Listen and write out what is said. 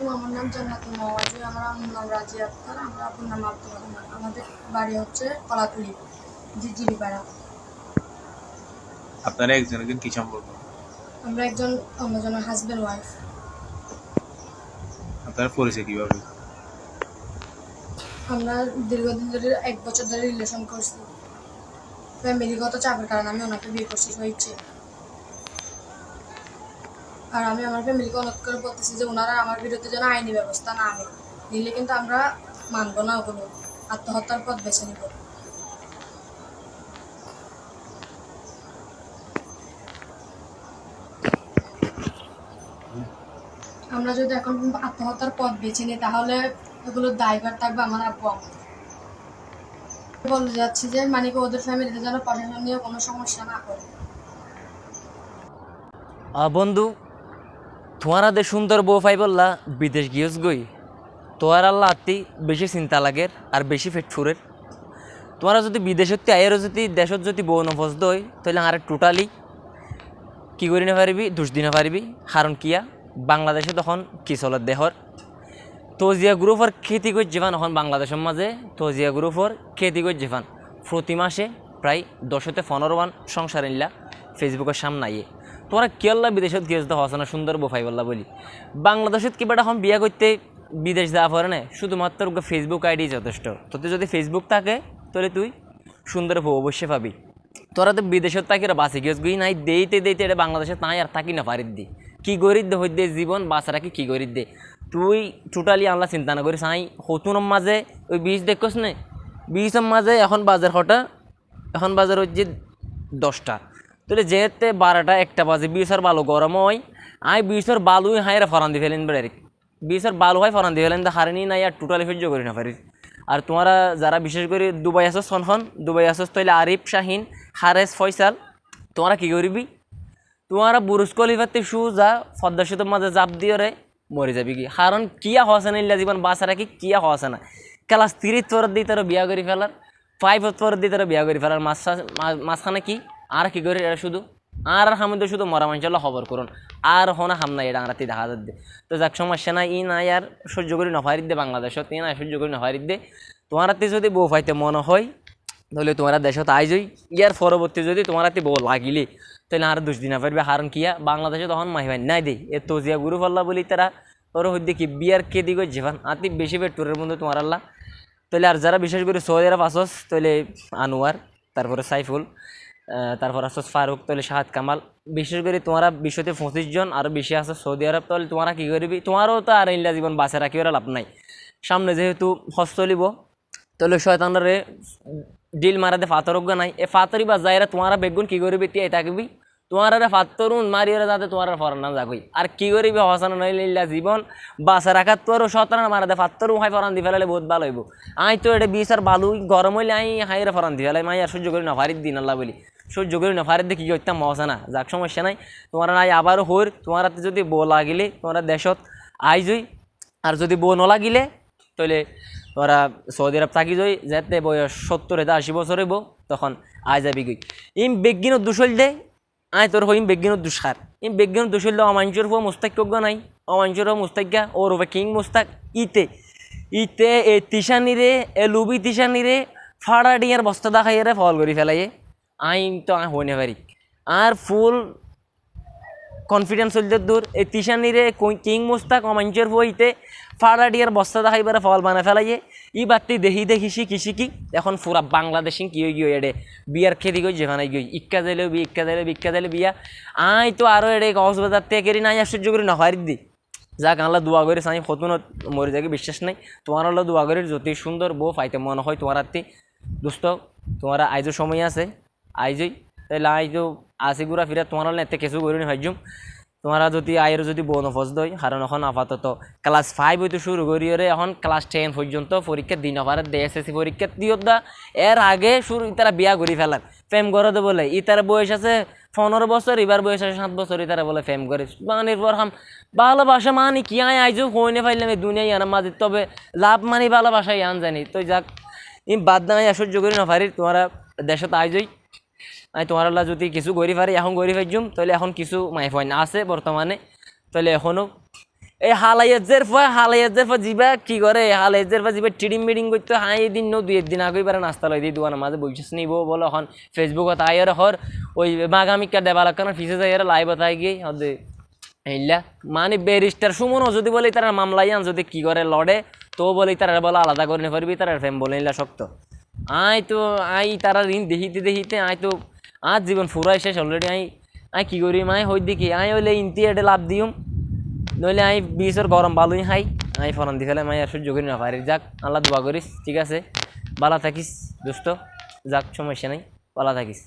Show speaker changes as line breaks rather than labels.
আমার নাম জান্নাতুল আমার নাম রাজি আক্তার আমরা আপুর নাম আব্দুল রহমান। আমাদের বাড়ি হচ্ছে কলাতুলি জিজিরি পাড়া।
আপনারা একজন একজন কি সম্পর্ক?
আমরা একজন অন্যজনের হাজব্যান্ড ওয়াইফ
আপনারা পরিচয় কীভাবে?
আমরা দীর্ঘদিন ধরে এক বছর ধরে রিলেশন করছি। ফ্যামিলিগত চাপের কারণে আমি ওনাকে বিয়ে করছি ইচ্ছে। আর আমি আমার ফ্যামিলিকে অনুরোধ করে বলতেছি যে ওনারা আমার বিরুদ্ধে যেন আইনি ব্যবস্থা না নেয়। নিলে কিন্তু আমরা মানবো না ওগুলো। আত্মহত্যার পথ বেছে নিব। আমরা যদি এখন আত্মহত্যার পথ বেছে নিই, তাহলে এগুলোর দায়ভার থাকবে আমার আব্বু আমার বলতে যাচ্ছি যে মানে ওদের ফ্যামিলিতে যেন প্রশাসন নিয়ে কোনো সমস্যা না করে।
বন্ধু তোমারা দে সুন্দর বউ পাই বললা বিদেশ গিয়েছ গই। তোমার আল্লাহ আত্মি বেশি চিন্তা লাগের আর বেশি ফেট ফুরের। তোমরা যদি বিদেশত আয়ের যদি দেশত যদি বউ নফস দই তাহলে আর টোটালি কি করি না পারিবি? দুষ দিনে পারিবি। কারণ কিয়া? বাংলাদেশে তখন কি চলত দেহর? তজিয়া গ্রুপর খেতি করে জীবান এখন বাংলাদেশের মাঝে তজিয়া গ্রুপর খেতি করে জীবান প্রতি মাসে প্রায় দশতে পনেরো মান সংসার ইল্লা ফেসবুকের সামনে আইয়ে তোমরা কেল্লা বিদেশত গিয়ে যেতে হসে না সুন্দর বোফাই বললা বলি। বাংলাদেশত কিবা এখন বিয়া করতে বিদেশ যাওয়া পরে না, শুধুমাত্র ফেসবুক আইডি যথেষ্ট। তোতে যদি ফেসবুক থাকে, তাহলে তুই সুন্দর বউ অবশ্যই পাবি। তোরা তো বিদেশত থাকি রে বাসি গিয়েছ গই নাই, দেইতে দেইতে এটা বাংলাদেশে তাই আর থাকি না পারিত দি কি করিত দে জীবন বাঁচা রাখি কি করিত দে। তুই টোটালি আল্লাহ চিন্তা না করিস, আই হতুনের মাঝে, ওই বীজ দেখছ নে বীজের মাঝে এখন বাজার হটা এখন বাজার হচ্ছে দশটা। তাহলে যেতে বারোটা একটা বাজে, বিশর বালু গরম হয়। আই বিশর বালুই হাইরা ফরান দি ফেলেন বেড়ে। বিশর বালু হয় ফরান দি ফেলেন হারিনি নাই আর টোটালি সহ্য করি না পারি। আর তোমরা যারা বিশেষ করে দুবাই আসস সনখন দুবাই আসস তাইলে আরিফ, শাহিন, হারেস, ফয়সাল, তোমরা কি করবি? তোমরা বুরুজ কলিফাতে শু যা সেতুর মাঝে জাপ দিয়ে রে, মরে যাবি কি? কারণ কিয়া হওয়াছে না ইল্লা জীবন বাঁচা রাখি কিয়া হওয়াছে না? ক্লাস থ্রি তোর দিয়ে তোর বিয়া করে ফেলার ফাইভ তোর দিয়ে তোর বিয়া করে ফেলার মাছ মাঝখানে কি? আর কি করি? এটা শুধু আর হামিদ শুধু মরা মানুষের খবর করুন। আর হনা হাম নাই এটা রাতি দেখা যাচ্ছে। তো যাক সমস্যা নাই, ই নাই, আর সহ্য করি নফারিত দে বাংলাদেশত, ই নাই, সহ্য করি নফারিত দে। তোমার হাতে যদি বউ পাইতে মনে হয়, তাহলে তোমার দেশত আই যাই ইয়ার পরবর্তী যদি তোমার হাতে বউ লাগিলে, তাহলে আর দুষ দিনা পারবে কারণ কিয়া বাংলাদেশে তখন মাহিবাই নাই দে। এ তজিয়া গুরু ফাল্লা বলি তারা ওর হইতে কি বিয়ার কে দিকে যেভান আতি বেশি পেট্রোলের মধ্যে তোমার আল্লাহ তাহলে আর যারা বিশেষ করে সৌদি আরব আসস, তাহলে আনোয়ার, তারপরে সাইফুল। তারপর আসস ফারুক তাহলে শাহাদ কামাল। বিশেষ করে তোমরা বিশ্বতে পঁচিশ জন আর বেশি আসো সৌদি আরব তাহলে তোমরা কী করবি? তোমারও তো আর ইল্লা জীবন বাঁচে রাখি লাভ নাই। সামনে যেহেতু হস্ত লিব তাহলে শয়তানরে ডিল মারাতে ফাতরজ্ঞ নাই। এ ফাতরি বা যাইরা তোমারা বেগুন কি করবি? তিয়াই থাকবি তোমার ফাতরুন মারি ওরা যাতে তোমার ফরান না যাগই আর কি করিবি হসান নইলিল্লা জীবন বাসা রাখার তোর শতরান মারাতে ফাতরু হাই ফরান দি ফেলালে বহুত ভালো হইব। আই তো এটা বিষ আর বালু গরম হইলে আই হাইরে ফরান দি ফেলাই, মাই আর সহ্য করি না, ফারিদ দিন, আল্লাহ বলি। সহ্য করি না ফারিদ দিয়ে কি করতাম মহসা না। যাক, সমস্যা নাই। তোমার নাই, আবারও হইর তোমার হাতে যদি বউ লাগিলে, তোমরা দেশত আই জই আর যদি বউ নলাগিলে তাহলে তোরা সৌদি আরব থাকি যাই, যাতে বয়স সত্তর এটা আশি বছর হইব, তখন আয় যাবি গই ইম বেগিনত দুশল দে আয় তোর হইম বেগিনত দুসার ইম বেগিনত দুশল দে, অমাঞ্চর হওয়া মুস্তাক্য নাই। অমাঞ্চর হওয়া মুস্তাক্যা, ওর হবে কিং মুস্তাক, ইতে। ইতে এ তিসানিরে এ লুবি তিসানিরে ফাড়া ডিয়ার বস্তা দেখাইয়ে রে, ফল করি ফেলাইয়ে। আইন তো আয় হইনে পারি আর ফুল কনফিডেন্স চলতে দূর। এই তিশানিরে কিং মুস্তাক অমাঞ্চের বইতে ফাড়াডিয়ার বস্তা দেখাইবারে ফল বানা ফেলাইয়ে। ই বাত্তি দেখি দেখি শিখি শিখি। এখন পুরা বাংলাদেশি কি হয়ে গিয়ে এডে? বিয়ার খেদি গই যেখানে গিয়ে ইক্কা যাইলে বি, ইক্কা যাইলে ইক্কা যাইলে বিয়া। আই তো আরও এডে কক্সবাজার থেকে নাই আশ্চর্য করি না হারিত দি। যাক আল্লাহ দোয়া করি, সাই হতুনত মরে যাকে বিশ্বাস নাই। তোমার আল্লাহ দোয়া করি, যতি সুন্দর বউ পাইতে মনে হয় তোমার হাতে দোস্ত, তোমার আইজো সময় আছে। আইজই। তাহলে আইজো আসি ঘুরা ফিরা, তোমার এতে কিছু করি ভাইজুম তোমরা যদি আয়ের যদি বনফজ দই কারণ এখন আপাতত ক্লাস ফাইভ হইতে শুরু করি ওরে এখন ক্লাস টেন পর্যন্ত পরীক্ষা দিন পারে, দে এস এসি পরীক্ষা দিও দা। এর আগে শুরু ইতারা বিয়া করি ফেলার ফেম করে দে বলে, ইতার বয়স আছে পনেরো বছর, এবার বয়স আছে সাত বছর, ইতারা বলে ফেম করে মানে পর হাম ভালোবাসা মানি কি আয় আইজো হইনে ফাইলাম এই দুনিয়ায় আনার মাঝে, তবে লাভ মানি ভালোবাসাই আন জানি। তো যাক বাদ না সহ্য করি না পারি তোমরা দেশত আইজই। আমি তোমার আল্লাহ যদি কিছু গড়ি পারি, এখন গড়ি পাইজুম, তাহলে এখন কিছু মাই ফাইন আছে বর্তমানে। তাহলে এখনও এই হালাইয়ের জেরফা হালাইয়ের জেরফা জিবা কি করে? হালাইয়ের জেরফা জিবা টিডিং মিডিং করতে হাই দিন নো দুই একদিন আগে পারে নাস্তা লই দিই দোকানের মাঝে বইছিস নিব বলে হন ফেসবুকত আইয়ার হর। ওই মাগামিকা দেবালা কারণ ফিসে যাই লাইভ তাই গিয়ে হদে। এইলা। মানে ব্যারিস্টার সুমনও যদি বলে তারা মামলাই আন, যদি কি করে লড়ে, তো বলে তারা বলে আলাদা করে পারবি তারা ফেম বলে নিলা শক্ত। আই তো আই তারা ঋণ দেখিতে দেখিতে, আই তো আজ জীবন ফুরাই শেষ অলরেডি আই আই কি করি মাই হই দেখি আই হইলে ইনতি এটে লাভ দিউম নইলে আই বিশর গরম বালুই হাই আই ফরান দি ফেলে মাই আর সহ্য করি না পারি যাক আল্লাহ দোয়া করিস ঠিক আছে ভালো থাকিস দোস্ত যাক সমস্যা নাই ভালো থাকিস